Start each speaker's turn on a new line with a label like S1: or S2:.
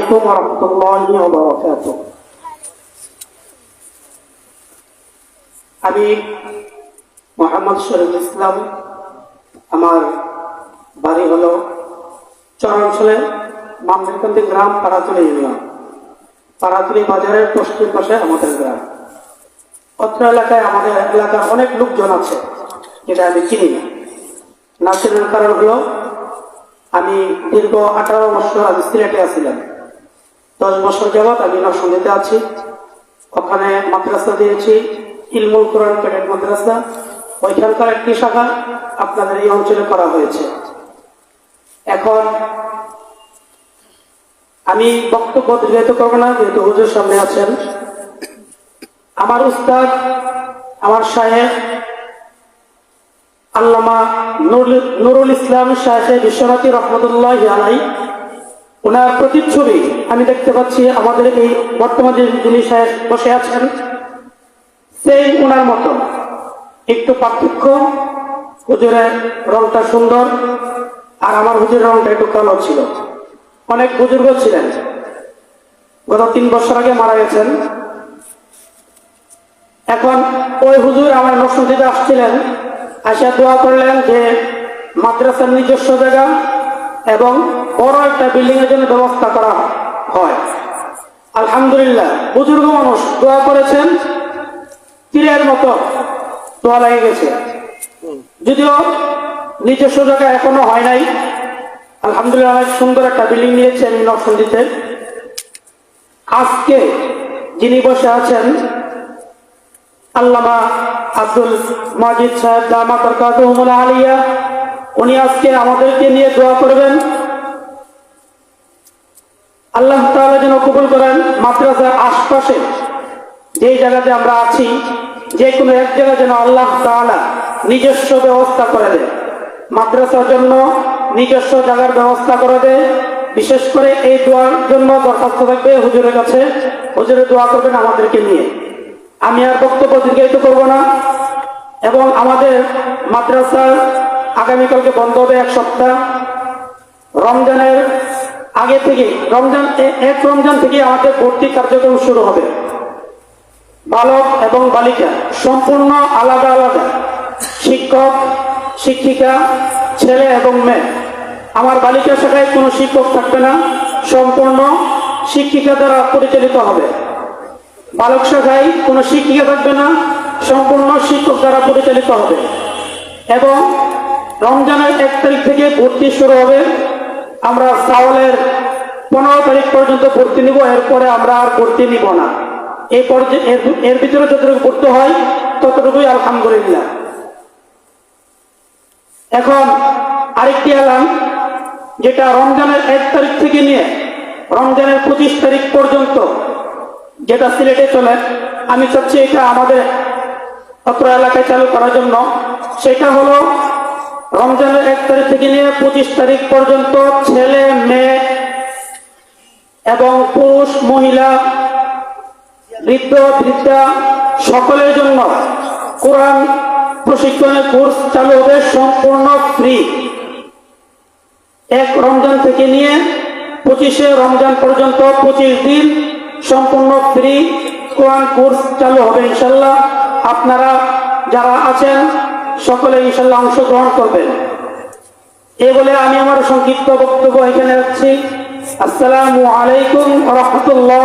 S1: عليكم ورحمة الله وبركاته আমি মোহাম্মদ শরীফ ইসলাম আমার বাড়ি হলো চরাঞ্চলে মামলিকান্দি গ্রাম পাড়াতুলি ইউনিয়ন পাড়াতুলি বাজারের পশ্চিম পাশে আমাদের গ্রাম অত্র এলাকায় আমাদের এলাকার অনেক লোকজন আছে যেটা আমি চিনি না না চেনার কারণ হলো আমি দীর্ঘ আঠারো বছর আমি সিলেটে আছিলাম দশ বছর যাবৎ আমি নরসিংদীতে আছি। ওখানে মাদ্রাসা দিয়েছি, ইলমুল কোরআন ক্যাডেট মাদ্রাসা। ওইখানকার একটি শাখা আপনাদের এই অঞ্চলে করা হয়েছে। এখন আমি বক্তব্য দীর্ঘায়িত করব না, যেহেতু হুজুর সামনে আছেন। আমার উস্তাদ, আমার সাহেব আল্লামা নুরুল- ইসলাম শাহে বিশ্বনাথী রহমতুল্লাহ আলাই ওনার প্রতিচ্ছবি আমি দেখতে পাচ্ছি আমাদের এই বর্তমান যে যিনি বসে আছেন, সেই ওনার মতো। একটু পার্থক্য, হুজুরের রংটা সুন্দর আর আমার হুজুরের রংটা একটু কালো ছিল। অনেক বুজুর্গ ছিলেন। গত তিন বছর আগে মারা গেছেন। এখন ওই হুজুর আমার নরসিংদীতে আসছিলেন আসা দোয়া করলেন যে মাদ্রাসার নিজস্ব জায়গা এবং বড় একটা বিল্ডিং এর জন্য ব্যবস্থা করা হয়। আলহামদুলিল্লাহ, বুজুর্গ মানুষ দোয়া করেছেন, তীরের মতো দোয়া লেগে গেছে। যদিও নিজস্ব জায়গা এখনও হয় নাই। আলহামদুলিল্লাহ অনেক সুন্দর একটা বিল্ডিং নিয়েছে আমি আজকে যিনি বসে আছেন, আল্লামা আব্দুল মাজিদ সাহেব দামা বরকাতুহুমুল আলিয়া উনি আজকে আমাদেরকে নিয়ে দোয়া করবেন। আল্লাহ তাআলা যেন কবুল করেন মাদ্রাসার আশপাশে যেই জায়গাতে আমরা আছি, যে কোনো এক জায়গায় যেন আল্লাহ তাআলা নিজস্ব ব্যবস্থা করে দেয়। মাদ্রাসার জন্য নিজস্ব জায়গার ব্যবস্থা করে দেয়। বিশেষ করে এই দোয়ার জন্য দরখাস্ত থাকবে হুজুরের কাছে। হুজুরে দোয়া করবেন আমাদেরকে নিয়ে। আমি আর বক্তব্য দীর্ঘায়িত করব না। এবং আমাদের মাদ্রাসার আগামীকালকে বন্ধ হবে এক সপ্তাহ। রমজানের আগে থেকে, রমজান এক রমজান থেকে আমাদের ভর্তি কার্যক্রম শুরু হবে। বালক এবং বালিকা সম্পূর্ণ আলাদা আলাদা। শিক্ষক, শিক্ষিকা, ছেলে এবং মেয়ে। আমার বালিকা শাখায় কোনো শিক্ষক থাকবে না, সম্পূর্ণ শিক্ষিকা দ্বারা পরিচালিত হবে। বালক শাখায় কোনো শিক্ষিকা থাকবে না, সম্পূর্ণ শিক্ষক দ্বারা পরিচালিত হবে। এবং রমজানের এক তারিখ থেকে ভর্তি শুরু হবে। আমরা চাওয়ালের পনেরো তারিখ পর্যন্ত ভর্তি নিব, এরপরে আমরা আর ভর্তি নিব না। এই পর্যায়ে এর- ভিতরে যতটুকু ভর্তি হয়, ততটুকুই আলহামদুলিল্লাহ। এখন আরেকটি এলাম যেটা রমজানের এক তারিখ থেকে নিয়ে, রমজানের পঁচিশ তারিখ পর্যন্ত যেটা সিলেটে চলে, আমি চাচ্ছি এটা আমাদের অত্র এলাকায় চালু করার জন্য। সেটা হলো রমজানের এক তারিখ থেকে নিয়ে পঁচিশ তারিখ পর্যন্ত ছেলে, মেয়ে এবং পুরুষ, মহিলা, বৃদ্ধ, বৃদ্ধা সকলের জন্য কোরআন প্রশিক্ষণের কোর্স চালু হবে সম্পূর্ণ ফ্রি। এক রমজান থেকে নিয়ে পঁচিশে রমজান পর্যন্ত পঁচিশ দিন সম্পূর্ণ ফ্রি কোরআন কোর্স চালু হবে ইনশাল্লাহ আপনারা যারা আছেন সকলে ইনশাল্লাহ অংশগ্রহণ করবেন। এ বলে আমি আমার সংক্ষিপ্ত বক্তব্য এখানে রাখছি। আসসালামু আলাইকুম রহমতুল্লাহ